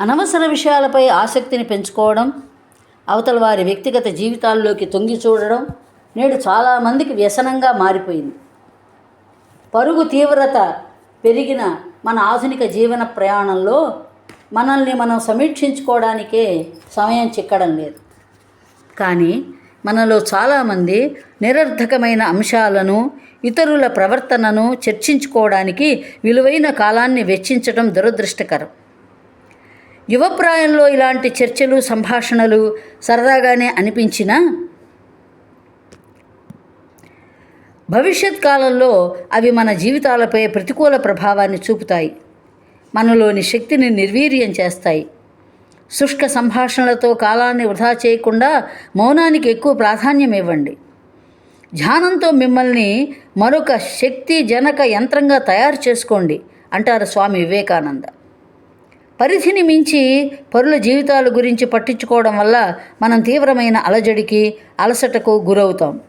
అనవసర విషయాలపై ఆసక్తిని పెంచుకోవడం అవతల వారి వ్యక్తిగత జీవితాల్లోకి తొంగి చూడడం నేడు చాలామందికి వ్యసనంగా మారిపోయింది. పరుగు తీవ్రత పెరిగిన మన ఆధునిక జీవన ప్రయాణంలో మనల్ని మనం సమీక్షించుకోవడానికే సమయం చిక్కడం లేదు. కానీ మనలో చాలామంది నిరర్ధకమైన అంశాలను ఇతరుల ప్రవర్తనను చర్చించుకోవడానికి విలువైన కాలాన్ని వెచ్చించడం దురదృష్టకరం. యువప్రాయంలో ఇలాంటి చర్చలు సంభాషణలు సరదాగానే అనిపించినా భవిష్యత్ కాలంలో అవి మన జీవితాలపై ప్రతికూల ప్రభావాన్ని చూపుతాయి. మనలోని శక్తిని నిర్వీర్యం చేస్తాయి. శుష్క సంభాషణలతో కాలాన్ని వృధా చేయకుండా మౌనానికి ఎక్కువ ప్రాధాన్యం ఇవ్వండి. ధ్యానంతో మిమ్మల్ని మరొక శక్తి జనక యంత్రంగా తయారు చేసుకోండి అంటారు స్వామి వివేకానంద. పరిధిని మించి పరుల జీవితాల గురించి పట్టించుకోవడం వల్ల మనం తీవ్రమైన అలజడికి అలసటకు గురవుతాం.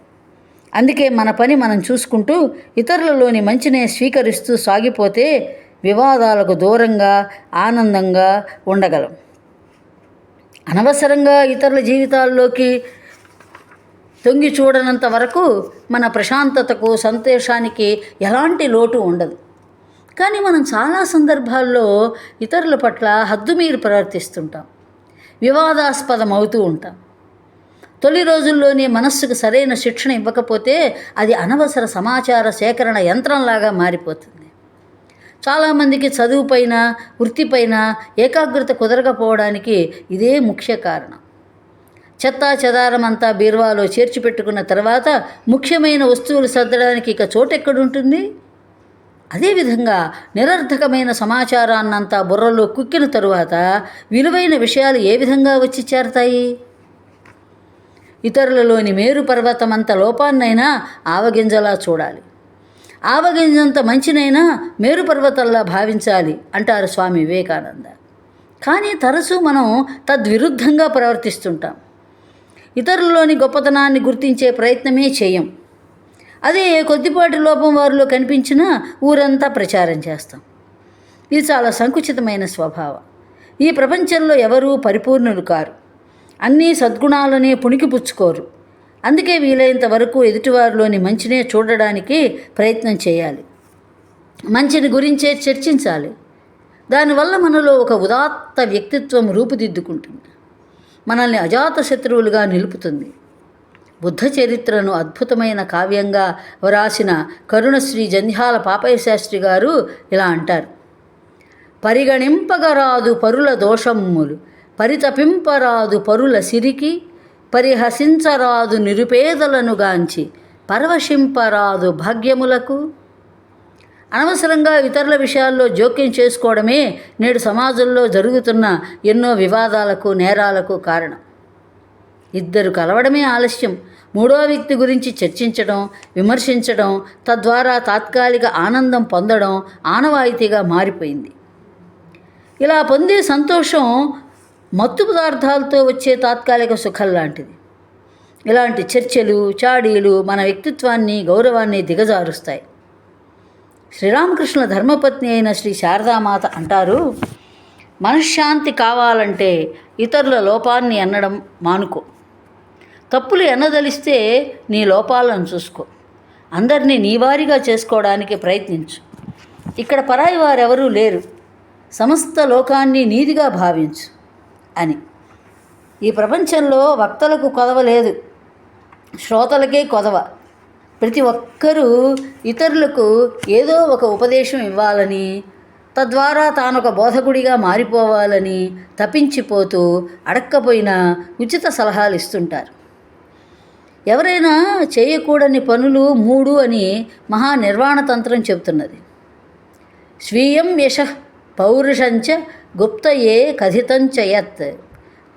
అందుకే మన పని మనం చూసుకుంటూ ఇతరులలోని మంచినే స్వీకరిస్తూ సాగిపోతే వివాదాలకు దూరంగా ఆనందంగా ఉండగలం. అనవసరంగా ఇతరుల జీవితాల్లోకి తొంగి చూడనంత వరకు మన ప్రశాంతతకు సంతోషానికి ఎలాంటి లోటు ఉండదు. కానీ మనం చాలా సందర్భాల్లో ఇతరుల పట్ల హద్దుమీరి ప్రవర్తిస్తుంటాం వివాదాస్పదం అవుతూ ఉంటాం. తొలి రోజుల్లోనే మనస్సుకు సరైన శిక్షణ ఇవ్వకపోతే అది అనవసర సమాచార సేకరణ యంత్రంలాగా మారిపోతుంది. చాలామందికి చదువుపైన వృత్తిపైన ఏకాగ్రత కుదరకపోవడానికి ఇదే ముఖ్య కారణం. చెత్తా చెదారం అంతా బీరువాలో చేర్చిపెట్టుకున్న తర్వాత ముఖ్యమైన వస్తువులు సర్దడానికి ఇక చోటెక్కడుంటుంది? అదేవిధంగా నిరర్ధకమైన సమాచారాన్నంతా బుర్రలో కుక్కిన తరువాత విలువైన విషయాలు ఏ విధంగా వచ్చి చేరతాయి? ఇతరులలోని మేరు పర్వతమంత లోపాన్నైనా ఆవగింజలా చూడాలి. ఆవగింజంత మంచినైనా మేరు పర్వతంలా భావించాలి అంటారు స్వామి వివేకానంద. కానీ తరచూ మనం తద్విరుద్ధంగా ప్రవర్తిస్తుంటాం. ఇతరులలోని గొప్పతనాన్ని గుర్తించే ప్రయత్నమే చేయం. అదే కొద్దిపాటి లోపం వారిలో కనిపించినా ఊరంతా ప్రచారం చేస్తాం. ఇది చాలా సంకుచితమైన స్వభావం. ఈ ప్రపంచంలో ఎవరూ పరిపూర్ణులు కారు. అన్నీ సద్గుణాలనే పుణికిపుచ్చుకోరు. అందుకే వీలైనంత వరకు ఎదుటివారిలోని మంచినే చూడడానికి ప్రయత్నం చేయాలి. మంచిని గురించే చర్చించాలి. దానివల్ల మనలో ఒక ఉదాత్త వ్యక్తిత్వం రూపుదిద్దుకుంటుంది. మనల్ని అజాత శత్రువులుగా నిలుపుతుంది. బుద్ధ చరిత్రను అద్భుతమైన కావ్యంగా వ్రాసిన కరుణశ్రీ జంధ్యాల పాపయ్య శాస్త్రి గారు ఇలా అంటారు. పరిగణింపగరాదు పరుల దోషమ్ములు పరితపింపరాదు పరుల సిరికి పరిహసించరాదు నిరుపేదలను గాంచి పరవశింపరాదు భాగ్యములకు. అనవసరంగా ఇతరుల విషయాల్లో జోక్యం చేసుకోవడమే నేడు సమాజంలో జరుగుతున్న ఎన్నో వివాదాలకు నేరాలకు కారణం. ఇద్దరు కలవడమే ఆలస్యం. మూడో వ్యక్తి గురించి చర్చించడం విమర్శించడం తద్వారా తాత్కాలిక ఆనందం పొందడం ఆనవాయితీగా మారిపోయింది. ఇలా పొందే సంతోషం మత్తు పదార్థాలతో వచ్చే తాత్కాలిక సుఖం లాంటిది. ఇలాంటి చర్చలు చాడీలు మన వ్యక్తిత్వాన్ని గౌరవాన్ని దిగజారుస్తాయి. శ్రీరామకృష్ణ ధర్మపత్ని అయిన శ్రీ శారదామాత అంటారు మనశ్శాంతి కావాలంటే ఇతరుల లోపాన్ని అనడం మానుకో. తప్పులు ఎన్నదలిస్తే నీ లోపాలను చూసుకో. అందరినీ నీవారిగా చేసుకోవడానికి ప్రయత్నించు. ఇక్కడ పరాయి వారెవరూ లేరు. సమస్త లోకాన్ని నీదిగా భావించు అని. ఈ ప్రపంచంలో వక్తలకు కొదవ లేదు. శ్రోతలకే కొదవ. ప్రతి ఒక్కరూ ఇతరులకు ఏదో ఒక ఉపదేశం ఇవ్వాలని తద్వారా తానొక బోధకుడిగా మారిపోవాలని తప్పించిపోతూ అడక్కపోయిన ఉచిత సలహాలు ఇస్తుంటారు ఎవరైనా చేయకూడని పనులు మూడు అని మహానిర్వాణ తంత్రం చెబుతున్నది. స్వీయం యశ పౌరుషంచ గుప్తయే కథితంచ యత్.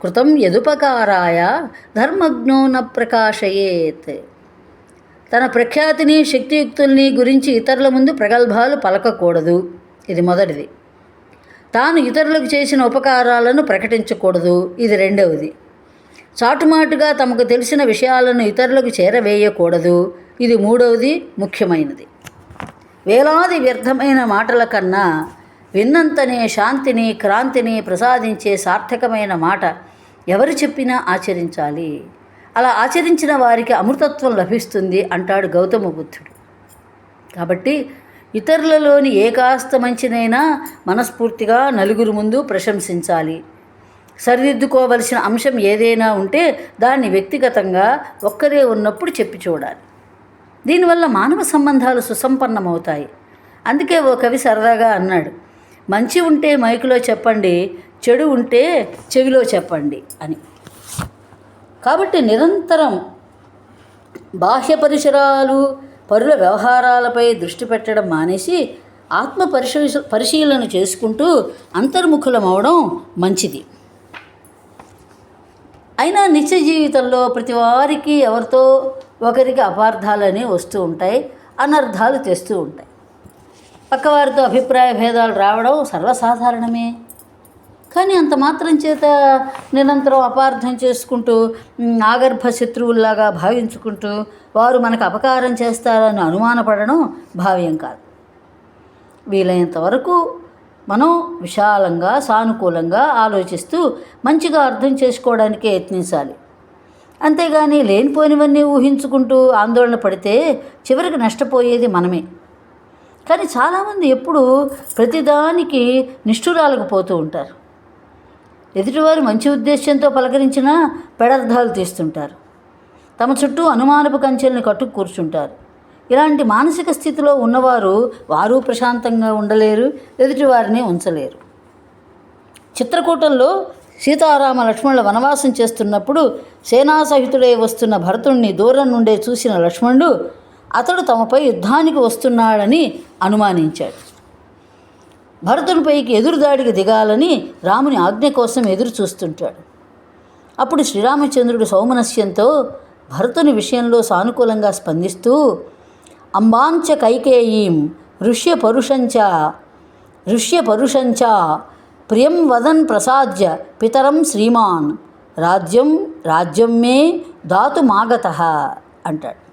కృతం యదుపకారాయ ధర్మజ్ఞో న ప్రకాశయేత్. తన ప్రఖ్యాతిని శక్తియుక్తుల్ని గురించి ఇతరుల ముందు ప్రగల్భాలు పలకకూడదు. ఇది మొదటిది. తాను ఇతరులకు చేసిన ఉపకారాలను ప్రకటించకూడదు. ఇది రెండవది. చాటుమాటుగా తమకు తెలిసిన విషయాలను ఇతరులకు చేరవేయకూడదు. ఇది మూడవది ముఖ్యమైనది. వేలాది వ్యర్థమైన మాటల కన్నా విన్నంతనే శాంతిని క్రాంతిని ప్రసాదించే సార్థకమైన మాట ఎవరు చెప్పినా ఆచరించాలి. అలా ఆచరించిన వారికి అమృతత్వం లభిస్తుంది అంటాడు గౌతమ బుద్ధుడు. కాబట్టి ఇతరులలోని ఏ కాస్త మంచినైనా మనస్ఫూర్తిగా నలుగురు ముందు ప్రశంసించాలి. సరిదిద్దుకోవలసిన అంశం ఏదైనా ఉంటే దాన్ని వ్యక్తిగతంగా ఒక్కరే ఉన్నప్పుడు చెప్పి చూడాలి. దీనివల్ల మానవ సంబంధాలు సుసంపన్నమవుతాయి. అందుకే ఓ కవి సరదాగా అన్నాడు మంచి ఉంటే మైకులో చెప్పండి చెడు ఉంటే చెవిలో చెప్పండి అని. కాబట్టి నిరంతరం బాహ్య పరిసరాలు పరుల వ్యవహారాలపై దృష్టి పెట్టడం మానేసి ఆత్మ పరిశీ పరిశీలన చేసుకుంటూ అంతర్ముఖులమవడం మంచిది. అయినా నిత్య జీవితంలో ప్రతి వారికి ఎవరితో ఒకరికి అపార్థాలని వస్తూ ఉంటాయి అనర్థాలు తెస్తూ ఉంటాయి. పక్కవారితో అభిప్రాయ భేదాలు రావడం సర్వసాధారణమే. కానీ అంత మాత్రం చేత నిరంతరం అపార్థం చేసుకుంటూ ఆగర్భ శత్రువుల్లాగా భావించుకుంటూ వారు మనకు అపకారం చేస్తారని అనుమానపడడం భావ్యం కాదు. వీలైనంత వరకు మనం విశాలంగా సానుకూలంగా ఆలోచిస్తూ మంచిగా అర్థం చేసుకోవడానికే యత్నించాలి. అంతేగాని లేనిపోయినవన్నీ ఊహించుకుంటూ ఆందోళన పడితే చివరికి నష్టపోయేది మనమే. కానీ చాలామంది ఎప్పుడు ప్రతిదానికి నిష్ఠురాలకు పోతూ ఉంటారు. ఎదుటివారు మంచి ఉద్దేశంతో పలకరించినా పెడర్థాలు తీస్తుంటారు. తమ చుట్టూ అనుమానపు కంచెల్ని కట్టు కూర్చుంటారు. ఇలాంటి మానసిక స్థితిలో ఉన్నవారు వారు ప్రశాంతంగా ఉండలేరు ఎదుటివారిని ఉంచలేరు. చిత్రకూటంలో సీతారామ లక్ష్మణుల వనవాసం చేస్తున్నప్పుడు సేనాసహితుడై వస్తున్న భరతుణ్ణి దూరం నుండే చూసిన లక్ష్మణుడు అతడు తమపై యుద్ధానికి వస్తున్నాడని అనుమానించాడు. భరతునిపైకి ఎదురుదాడికి దిగాలని రాముని ఆజ్ఞ కోసం ఎదురు చూస్తుంటాడు. అప్పుడు శ్రీరామచంద్రుడు సౌమనస్యంతో భరతుని విషయంలో సానుకూలంగా స్పందిస్తూ అంబాంచ కైకేయీం ఋష్య పరుషంచ ఋష్య ప్రియం వదన్ ప్రసాద్య పితరం శ్రీమాన్. రాజ్యం రాజ్యం మే దాతుమాగత అంటాడు.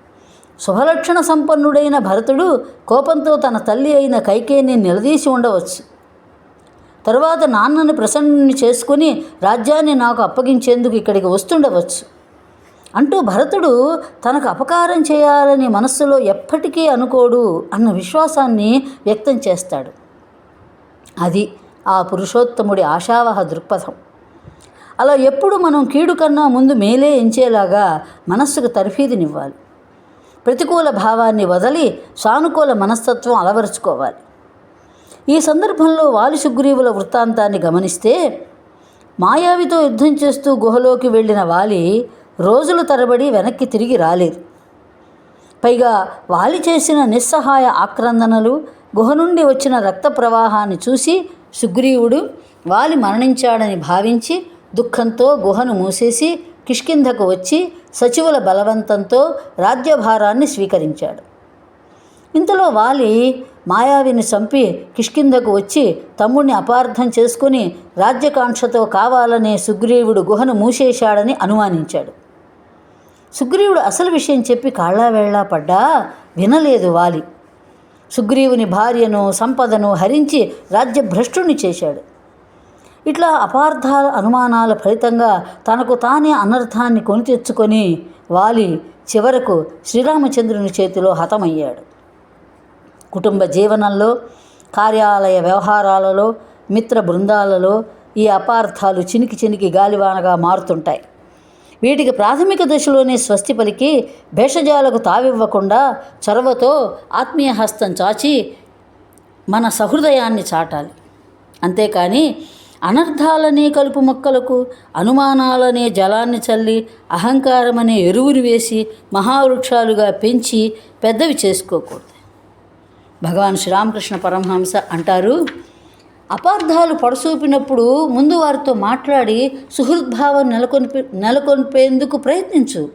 శుభలక్షణ సంపన్నుడైన భరతుడు కోపంతో తన తల్లి అయిన కైకేయిని నిలదీసి ఉండవచ్చు. తరువాత నాన్నని ప్రసన్నుని చేసుకుని రాజ్యాన్ని నాకు అప్పగించేందుకు ఇక్కడికి వస్తుండవచ్చు. అంటూ భరతుడు తనకు అపకారం చేయాలని మనస్సులో ఎప్పటికీ అనుకోడు అన్న విశ్వాసాన్ని వ్యక్తం చేస్తాడు. అది ఆ పురుషోత్తముడి ఆశావహ దృక్పథం. అలా ఎప్పుడు మనం కీడు కన్నా ముందు మేలే ఎంచేలాగా మనస్సుకు తర్ఫీదునివ్వాలి. ప్రతికూల భావాన్ని వదిలి సానుకూల మనస్తత్వం అలవరుచుకోవాలి. ఈ సందర్భంలో వాలి సుగ్రీవుల వృత్తాంతాన్ని గమనిస్తే మాయావితో యుద్ధం చేస్తూ గుహలోకి వెళ్ళిన వాలి రోజుల తరబడి వెనక్కి తిరిగి రాలేదు. పైగా వాలి చేసిన నిస్సహాయ ఆక్రందనలు గుహ నుండి వచ్చిన రక్త ప్రవాహాన్ని చూసి సుగ్రీవుడు వాలి మరణించాడని భావించి దుఃఖంతో గుహను మూసేసి కిష్కింధకు వచ్చి సచివుల బలవంతంతో రాజ్యభారాన్ని స్వీకరించాడు. ఇంతలో వాలి మాయావిని చంపి కిష్కింధకు వచ్చి తమ్ముడిని అపార్థం చేసుకుని రాజ్యకాంక్షతో కావాలనే సుగ్రీవుడు గుహను మూసేశాడని అనుమానించాడు. సుగ్రీవుడు అసలు విషయం చెప్పి కాళ్ళా పడ్డా వినలేదు వాలి. సుగ్రీవుని భార్యను సంపదను హరించి రాజ్యభ్రష్టుని చేశాడు. ఇట్లా అపార్థాల అనుమానాల ఫలితంగా తనకు తానే అనర్థాన్ని కొని తెచ్చుకొని వాలి చివరకు శ్రీరామచంద్రుని చేతిలో హతమయ్యాడు. కుటుంబ జీవనంలో కార్యాలయ వ్యవహారాలలో మిత్ర బృందాలలో ఈ అపార్థాలు చినికి చినికి గాలివానగా మారుతుంటాయి. వీటికి ప్రాథమిక దశలోనే స్వస్తి పలికి భేషజాలకు తావివ్వకుండా చొరవతో ఆత్మీయ హస్తం చాచి మన సహృదయాన్ని చాటాలి. అంతేకాని అనర్థాలనే కలుపు మొక్కలకు అనుమానాలనే జలాన్ని చల్లి అహంకారమనే ఎరువులు వేసి మహావృక్షాలుగా పెంచి పెద్దవి చేసుకోకూడదు. భగవాన్ శ్రీరామకృష్ణ పరమహంస అంటారు అపార్థాలు పడసూపినప్పుడు ముందు వారితో మాట్లాడి సుహృద్భావం నెలకొల్పి నెలకొల్పేందుకు ప్రయత్నించు.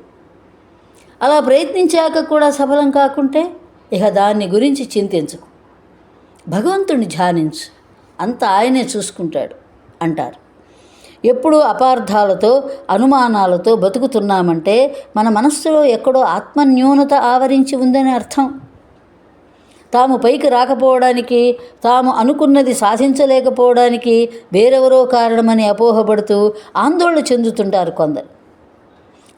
అలా ప్రయత్నించాక కూడా సఫలం కాకుంటే ఇక దాన్ని గురించి చింతించకు. భగవంతుని ధ్యానించు. అంత ఆయనే చూసుకుంటాడు అంటారు. ఎప్పుడు అపార్థాలతో అనుమానాలతో బతుకుతున్నామంటే మన మనస్సులో ఎక్కడో ఆత్మన్యూనత ఆవరించి ఉందని అర్థం. తాము పైకి రాకపోవడానికి తాము అనుకున్నది సాధించలేకపోవడానికి వేరెవరో కారణమని అపోహపడుతూ ఆందోళన చెందుతుంటారు కొందరు.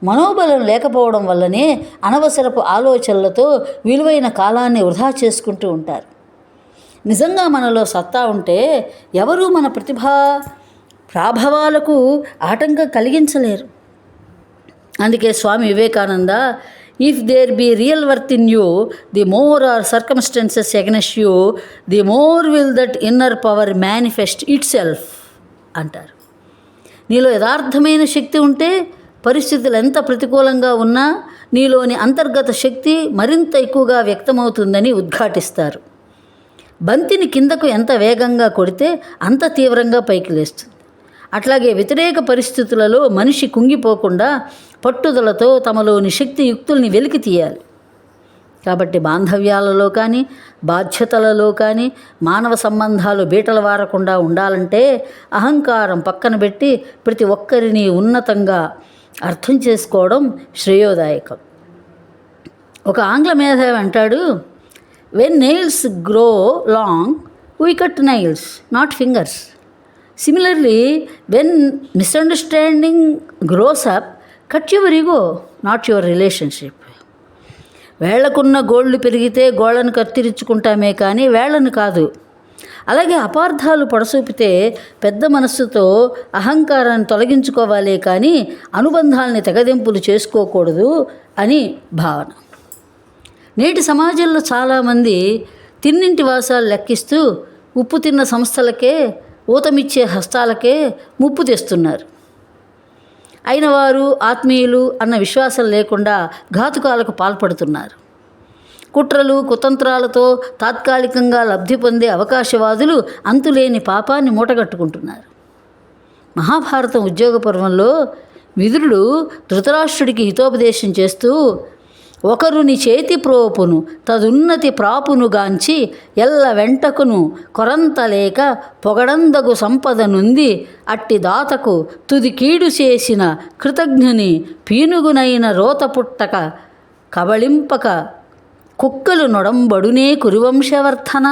మనోబలం లేకపోవడం వల్లనే అనవసరపు ఆలోచనలతో విలువైన కాలాన్ని వృధా చేసుకుంటూ ఉంటారు. నిజంగా మనలో సత్తా ఉంటే ఎవరూ మన ప్రతిభా ప్రాభవాలకు ఆటంకం కలిగించలేరు. అందుకే Swami Vivekananda if there be real worth in you the more are circumstances against you the more will that inner power manifest itself అంటారు. నీలో యథార్థమైన శక్తి ఉంటే పరిస్థితులు ఎంత ప్రతికూలంగా ఉన్నా నీలోని అంతర్గత శక్తి మరింత ఎక్కువగా వ్యక్తమవుతుందని ఉద్ఘాటిస్తారు. బంతిని కిందకు ఎంత వేగంగా కొడితే అంత తీవ్రంగా పైకి లేస్తుంది. అట్లాగే వ్యతిరేక పరిస్థితులలో మనిషి కుంగిపోకుండా పట్టుదలతో తమలోని శక్తి యుక్తుల్ని వెలికి తీయాలి. కాబట్టి బాంధవ్యాలలో కానీ బాధ్యతలలో కానీ మానవ సంబంధాలు బీటలు వారకుండా ఉండాలంటే అహంకారం పక్కన పెట్టి ప్రతి ఒక్కరిని ఉన్నతంగా అర్థం చేసుకోవడం శ్రేయోదాయకం. ఒక ఆంగ్ల మేధావి అంటాడు when nails grow long we cut nails not fingers similarly when misunderstanding grows up cut your ego not your relationship వేళ్ళకున్న గోళ్ళు పెరిగితే గోళ్ళను కత్తిరించుకుంటామే కానీ వేళ్ళను కాదు. అలాగే అపార్థాలు పొడసూపితే పెద్ద మనస్సుతో అహంకారాన్ని తొలగించుకోవాలే కానీ అనుబంధాలని తెగదెంపులు చేసుకోకూడదు అని భావన. నేటి సమాజంలో చాలామంది తిన్నింటి వాసాలు లెక్కిస్తూ ఉప్పు తిన్న సంస్థలకే ఊతమిచ్చే హస్తాలకే ముప్పు తెస్తున్నారు. అయిన వారు ఆత్మీయులు అన్న విశ్వాసం లేకుండా ఘాతుకాలకు పాల్పడుతున్నారు. కుట్రలు కుతంత్రాలతో తాత్కాలికంగా లబ్ధి పొందే అవకాశవాదులు అంతులేని పాపాన్ని మూటగట్టుకుంటున్నారు. మహాభారతం ఉద్యోగ పర్వంలో విదురుడు ధృతరాష్ట్రుడికి హితోపదేశం చేస్తూ ఒకరుని చేతి ప్రోపును తదున్నతి ప్రాపునుగాంచి ఎల్ల వెంటకును కొరంతలేక పొగడందగు సంపదనుంది అట్టి దాతకు తుది కీడు చేసిన కృతజ్ఞుని పీనుగునైన రోత పుట్టక కబళింపక కుక్కలు నొడంబడునే కురువంశవర్ధన.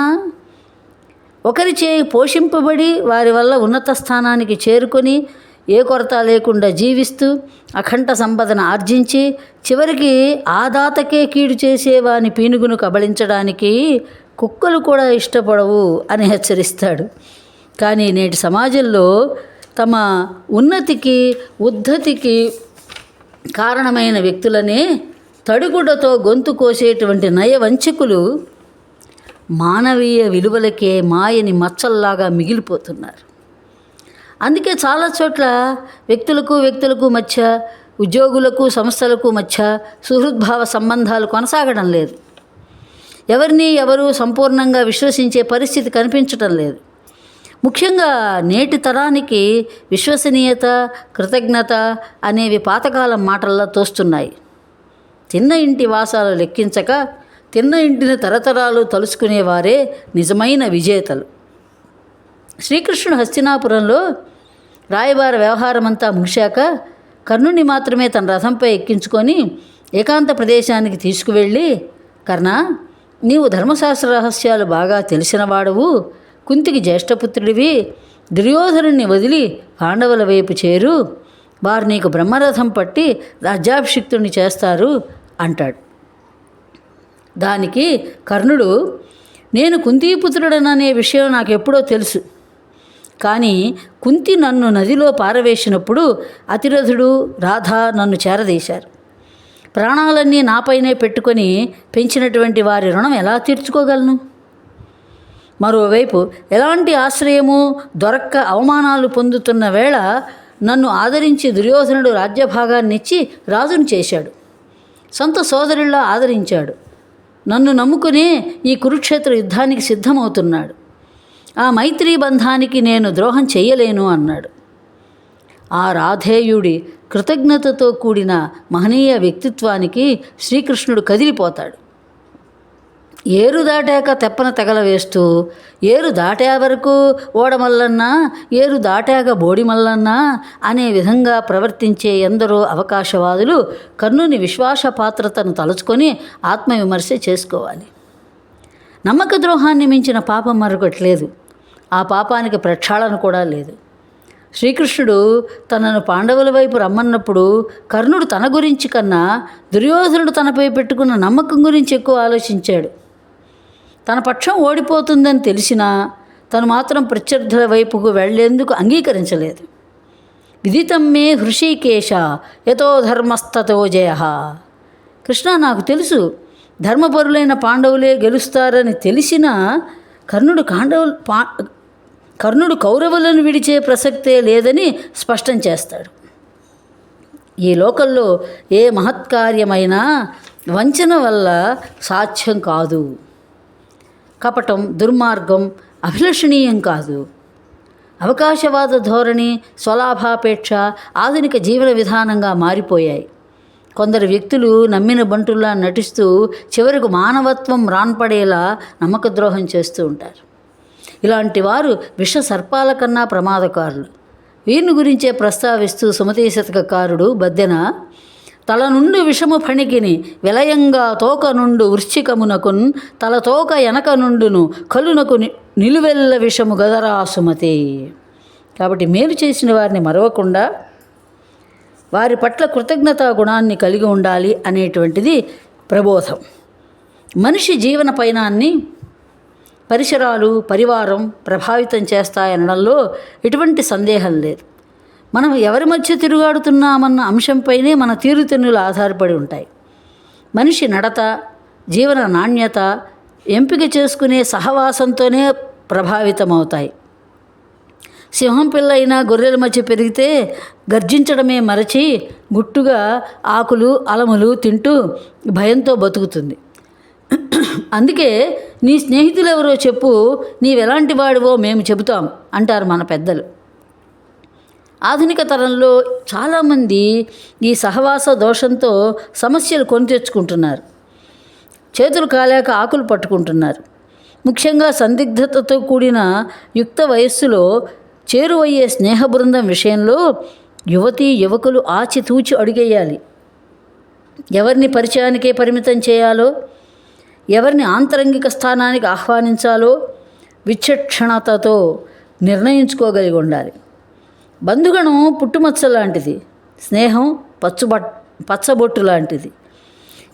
చేయి పోషింపబడి వారి వల్ల ఉన్నత స్థానానికి చేరుకొని ఏ కొరత లేకుండా జీవిస్తూ అఖండ సంపదను ఆర్జించి చివరికి ఆదాతకే కీడు చేసేవాని పీనుగును కబళించడానికి కుక్కలు కూడా ఇష్టపడవు అని హెచ్చరిస్తాడు. కానీ నేటి సమాజంలో తమ ఉన్నతికి ఉద్ధతికి కారణమైన వ్యక్తులనే తడిగుడ్డతో గొంతు కోసేటువంటి నయవంచకులు మానవీయ విలువలకే మాయని మచ్చల్లాగా మిగిలిపోతున్నారు. అందుకే చాలా చోట్ల వ్యక్తులకు వ్యక్తులకు మధ్య ఉద్యోగులకు సంస్థలకు మధ్య సుహృద్భావ సంబంధాలు కొనసాగడం లేదు. ఎవరిని ఎవరు సంపూర్ణంగా విశ్వసించే పరిస్థితి కనిపించటం లేదు. ముఖ్యంగా నేటి తరానికి విశ్వసనీయత కృతజ్ఞత అనేవి పాతకాలం మాటల్లో తోస్తున్నాయి. తిన్న ఇంటి వాసాలు లెక్కించక తిన్న ఇంటిని తరతరాలు తలుసుకునేవారే నిజమైన విజేతలు. శ్రీకృష్ణుడు హస్తినాపురంలో రాయబార వ్యవహారమంతా ముగిశాక కర్ణుని మాత్రమే తన రథంపై ఎక్కించుకొని ఏకాంత ప్రదేశానికి తీసుకువెళ్ళి కర్ణ నీవు ధర్మశాస్త్ర రహస్యాలు బాగా తెలిసినవాడవు. కుంతికి జ్యేష్ఠపుత్రుడివి. దుర్యోధనుని వదిలి పాండవుల వైపు చేరు. వారు నీకు బ్రహ్మరథం పట్టి రాజ్యాభిషిక్తుని చేస్తారు అంటాడు. దానికి కర్ణుడు నేను కుంతీపుత్రుడననే విషయం నాకు ఎప్పుడో తెలుసు. కానీ కుంతి నన్ను నదిలో పారవేసినప్పుడు అతిరథుడు రాధ నన్ను చేరదీశారు. ప్రాణాలన్నీ నాపైనే పెట్టుకొని పెంచినటువంటి వారి రుణం ఎలా తీర్చుకోగలను? మరోవైపు ఎలాంటి ఆశ్రయము దొరక్క అవమానాలు పొందుతున్న వేళ నన్ను ఆదరించి దుర్యోధనుడు రాజ్యభాగాన్నిచ్చి రాజును చేశాడు. సొంత సోదరుల్లా ఆదరించాడు. నన్ను నమ్ముకునే ఈ కురుక్షేత్ర యుద్ధానికి సిద్ధమవుతున్నాడు. ఆ మైత్రీ బంధానికి నేను ద్రోహం చెయ్యలేను అన్నాడు. ఆ రాధేయుడి కృతజ్ఞతతో కూడిన మహనీయ వ్యక్తిత్వానికి శ్రీకృష్ణుడు కదిలిపోతాడు. ఏరు దాటాక తెప్పన తగలవేస్తూ ఏరు దాటే వరకు ఓడమల్లన్నా ఏరు దాటాక బోడిమల్లన్నా అనే విధంగా ప్రవర్తించే ఎందరో అవకాశవాదులు కర్ణుని విశ్వాసపాత్రతను తలుచుకొని ఆత్మవిమర్శ చేసుకోవాలి. నమ్మక ద్రోహాన్ని మించిన పాపం మరొకటి లేదు. ఆ పాపానికి ప్రక్షాళన కూడా లేదు. శ్రీకృష్ణుడు తనను పాండవుల వైపు రమ్మన్నప్పుడు కర్ణుడు తన గురించి కన్నా దుర్యోధనుడు తనపై పెట్టుకున్న నమ్మకం గురించి ఎక్కువ ఆలోచించాడు. తన పక్షం ఓడిపోతుందని తెలిసినా తను మాత్రం ప్రత్యర్థుల వైపుకు వెళ్ళేందుకు అంగీకరించలేదు. విదితం మే హృషికేశ యతో ధర్మస్తతో జయ. కృష్ణ నాకు తెలుసు ధర్మపరులైన పాండవులే గెలుస్తారని తెలిసినా కర్ణుడు కాండవులు పా కర్ణుడు కౌరవులను విడిచే ప్రసక్తే లేదని స్పష్టం చేస్తాడు. ఈ లోకంలో ఏ మహత్కార్యమైనా వంచన వల్ల సాధ్యం కాదు. కపటం దుర్మార్గం అభిలషణీయం కాదు. అవకాశవాద ధోరణి స్వలాభాపేక్ష ఆధునిక జీవన విధానంగా మారిపోయాయి. కొందరు వ్యక్తులు నమ్మిన బంటుల్లా నటిస్తూ చివరకు మానవత్వం రాన్పడేలా నమ్మకద్రోహం చేస్తూ ఉంటారు. ఇలాంటి వారు విష సర్పాల కన్నా ప్రమాదకారులు. వీరిని గురించే ప్రస్తావిస్తూ సుమతీ శతకకారుడు బద్దెన తల నుండి విషము ఫణికిని విలయంగా తోక నుండు వృశ్చికమునకున్ తల తోక ఎనక నుండును కలునకు ని- నిలువెల్ల విషము గదరా సుమతి. కాబట్టి మేలు చేసిన వారిని మరవకుండా వారి పట్ల కృతజ్ఞతా గుణాన్ని కలిగి ఉండాలి అనేటువంటిది ప్రబోధం. మనిషి జీవన పయనాన్ని పరిసరాలు పరివారం ప్రభావితం చేస్తాయనడంలో ఎటువంటి సందేహం లేదు. మనం ఎవరి మధ్య తిరుగాడుతున్నామన్న అంశంపైనే మన తీరుతెన్నులు ఆధారపడి ఉంటాయి. మనిషి నడత జీవన నాణ్యత ఎంపిక చేసుకునే సహవాసంతోనే ప్రభావితమవుతాయి. సింహం పిల్ల అయినా గొర్రెల మధ్య పెరిగితే గర్జించడమే మరచి గుట్టుగా ఆకులు అలములు తింటూ భయంతో బతుకుతుంది. అందుకే నీ స్నేహితులు ఎవరో చెప్పు నీవెలాంటి వాడివో మేము చెబుతాం అంటారు మన పెద్దలు. ఆధునిక తరంలో చాలామంది ఈ సహవాస దోషంతో సమస్యలు కొని తెచ్చుకుంటున్నారు. చేతులు కాలేక ఆకులు పట్టుకుంటున్నారు. ముఖ్యంగా సందిగ్ధతతో కూడిన యుక్త వయస్సులో చేరువయ్యే స్నేహ బృందం విషయంలో యువతీ యువకులు ఆచితూచి అడిగేయాలి. ఎవరిని పరిచయానికే పరిమితం చేయాలో ఎవరిని ఆంతరంగిక స్థానానికి ఆహ్వానించాలో విచక్షణతతో నిర్ణయించుకోగలిగి ఉండాలి. బంధుగణం పుట్టుమచ్చ లాంటిది స్నేహం పచ్చుబట్ పచ్చబొట్టు లాంటిది.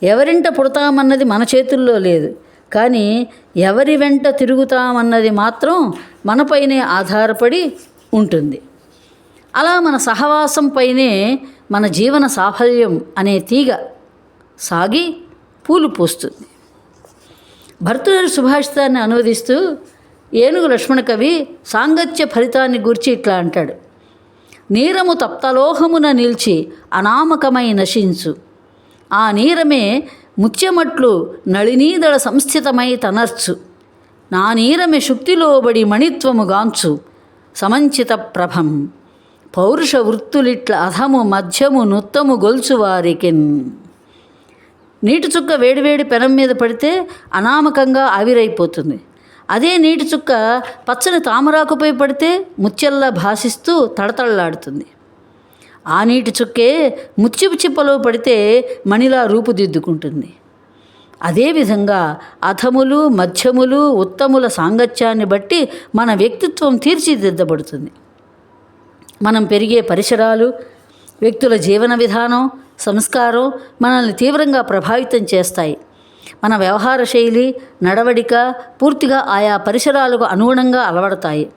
ఎవరింట పుడతామన్నది మన చేతుల్లో లేదు కానీ ఎవరి వెంట తిరుగుతామన్నది మాత్రం మనపైనే ఆధారపడి ఉంటుంది. అలా మన సహవాసం పైనే మన జీవన సాఫల్యం అనే తీగ సాగి పూలు పూస్తుంది. భర్తులను సుభాషితాన్ని అనువదిస్తూ ఏనుగు లక్ష్మణ కవి సాంగత్య ఫలితాన్ని గూర్చి ఇట్లా అంటాడు. నీరము తప్తలోహమున నిలిచి అనామకమై నశించు. ఆ నీరమే ముత్యమట్లు నళినీదళ సంస్థితమై తనర్చు. నా నీరమే శుక్తిలోబడి మణిత్వము గాంచు. సమంచిత ప్రభం. పౌరుష వృత్తులిట్ల అధము మధ్యము నుత్తము గొల్చువారికిన్. నీటి చుక్క వేడివేడి పెనం మీద పడితే అనామకంగా ఆవిరైపోతుంది. అదే నీటి చుక్క పచ్చని తామరాకుపై పడితే ముత్యల్లా భాసిస్తూ తడతడలాడుతుంది. ఆ నీటి చుక్కే ముత్యపు చిప్పలో పడితే మణిలా రూపుదిద్దుకుంటుంది. అదేవిధంగా అధములు మధ్యములు ఉత్తముల సాంగత్యాన్ని బట్టి మన వ్యక్తిత్వం తీర్చిదిద్దబడుతుంది. మనం పెరిగే పరిసరాలు వ్యక్తుల జీవన విధానం సంస్కారం మనల్ని తీవ్రంగా ప్రభావితం చేస్తాయి. మన వ్యవహార శైలి నడవడిక పూర్తిగా ఆయా పరిసరాలకు అనుగుణంగా అలవడతాయి.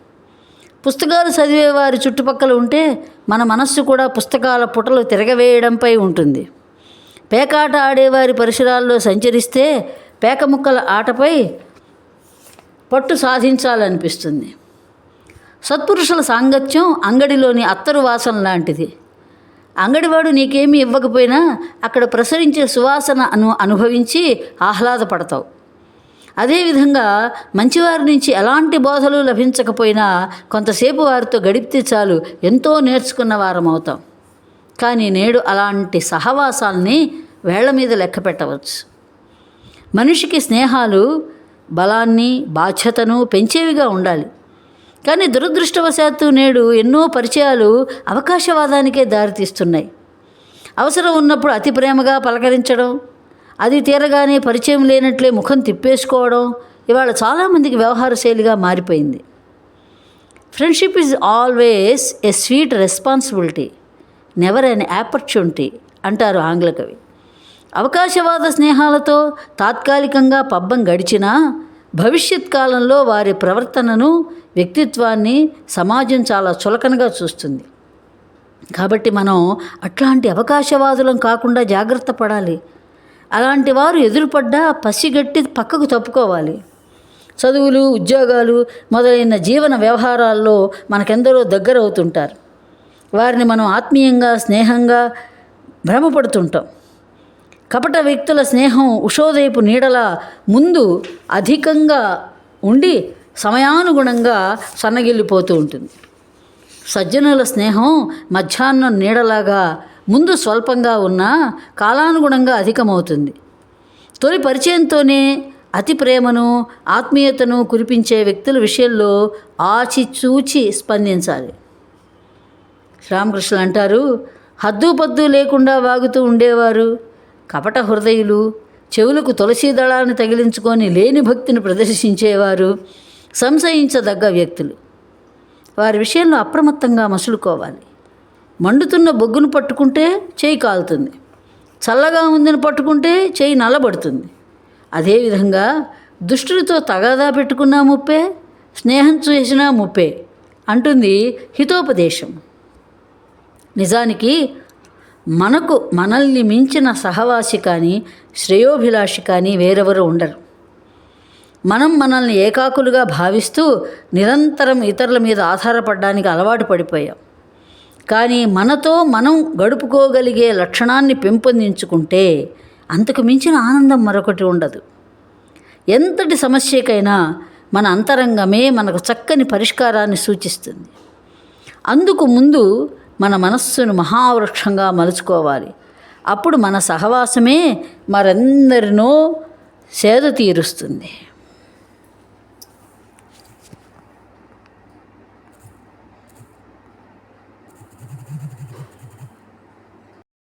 పుస్తకాలు చదివేవారి చుట్టుపక్కల ఉంటే మన మనస్సు కూడా పుస్తకాల పుటలు తిరగవేయడంపై ఉంటుంది. పేకాట ఆడేవారి పరిసరాల్లో సంచరిస్తే పేకముక్కల ఆటపై పట్టు సాధించాలనిపిస్తుంది. సత్పురుషుల సాంగత్యం అంగడిలోని అత్తరు వాసన లాంటిది. అంగడివాడు నీకేమీ ఇవ్వకపోయినా అక్కడ ప్రసరించే సువాసన అను అనుభవించి ఆహ్లాదపడతావు. అదేవిధంగా మంచివారి నుంచి ఎలాంటి బోధలు లభించకపోయినా కొంతసేపు వారితో గడిపితే చాలు ఎంతో నేర్చుకున్న వారం అవుతాం కానీ నేడు అలాంటి సహవాసాల్ని వేళ్ళ మీద లెక్క పెట్టవచ్చు. మనిషికి స్నేహాలు బలాన్ని బాధ్యతను పెంచేవిగా ఉండాలి. కానీ దురదృష్టవశాత్తు నేడు ఎన్నో పరిచయాలు అవకాశవాదానికే దారితీస్తున్నాయి. అవసరం ఉన్నప్పుడు అతి ప్రేమగా పలకరించడం అది తీరగానే పరిచయం లేనట్లే ముఖం తిప్పేసుకోవడం ఇవాళ చాలామందికి వ్యవహార శైలిగా మారిపోయింది. Friendship is always a sweet responsibility never an opportunity అంటారు ఆంగ్ల కవి అవకాశవాద స్నేహాలతో తాత్కాలికంగా పబ్బం గడిచినా భవిష్యత్ కాలంలో వారి ప్రవర్తనను వ్యక్తిత్వాన్ని సమాజం చాలా చులకనగా చూస్తుంది. కాబట్టి మనం అట్లాంటి అవకాశవాదులం కాకుండా జాగ్రత్త పడాలి. అలాంటి వారు ఎదురుపడ్డా పసిగట్టి పక్కకు తప్పుకోవాలి. చదువులు ఉద్యోగాలు మొదలైన జీవన వ్యవహారాల్లో మనకెందరో దగ్గర అవుతుంటారు వారిని మనం ఆత్మీయంగా స్నేహంగా భ్రమపడుతుంటాం. కపట వ్యక్తుల స్నేహం ఉషోదయపు నీడల ముందు అధికంగా ఉండి సమయానుగుణంగా సన్నగిల్లిపోతూ ఉంటుంది. సజ్జనుల స్నేహం మధ్యాహ్నం నీడలాగా ముందు స్వల్పంగా ఉన్నా కాలానుగుణంగా అధికమవుతుంది. తొలి పరిచయంతోనే అతి ప్రేమను ఆత్మీయతను కురిపించే వ్యక్తుల విషయంలో ఆచిచూచి స్పందించాలి. శ్రీరామకృష్ణులు అంటారు హద్దు పద్దు లేకుండా వాగుతూ ఉండేవారు. కపట హృదయులు చెవులకు తులసీ దళాన్ని తగిలించుకొని లేని భక్తిని ప్రదర్శించేవారు సంశయించదగ్గ వ్యక్తులు. వారి విషయంలో అప్రమత్తంగా మసులుకోవాలి. మండుతున్న బొగ్గును పట్టుకుంటే చేయి కాలుతుంది. చల్లగా ఉందని పట్టుకుంటే చేయి నల్లబడుతుంది. అదేవిధంగా దుష్టులతో తగాదా పెట్టుకున్నా ముప్పే స్నేహం చేసినా ముప్పే అంటుంది హితోపదేశం. నిజానికి మనకు మనల్ని మించిన సహవాసి కానీ శ్రేయోభిలాషి కానీ వేరెవరు ఉండరు. మనం మనల్ని ఏకాకులుగా భావిస్తూ నిరంతరం ఇతరుల మీద ఆధారపడడానికి అలవాటు పడిపోయాం. కానీ మనతో మనం గడుపుకోగలిగే లక్షణాన్ని పెంపొందించుకుంటే అంతకు మించిన ఆనందం మరొకటి ఉండదు. ఎంతటి సమస్యకైనా మన అంతరంగమే మనకు చక్కని పరిష్కారాన్ని సూచిస్తుంది. అందుకు ముందు మన మనస్సును మహావృక్షంగా మలుచుకోవాలి. అప్పుడు మన సహవాసమే మరెందరినో సేద తీరుస్తుంది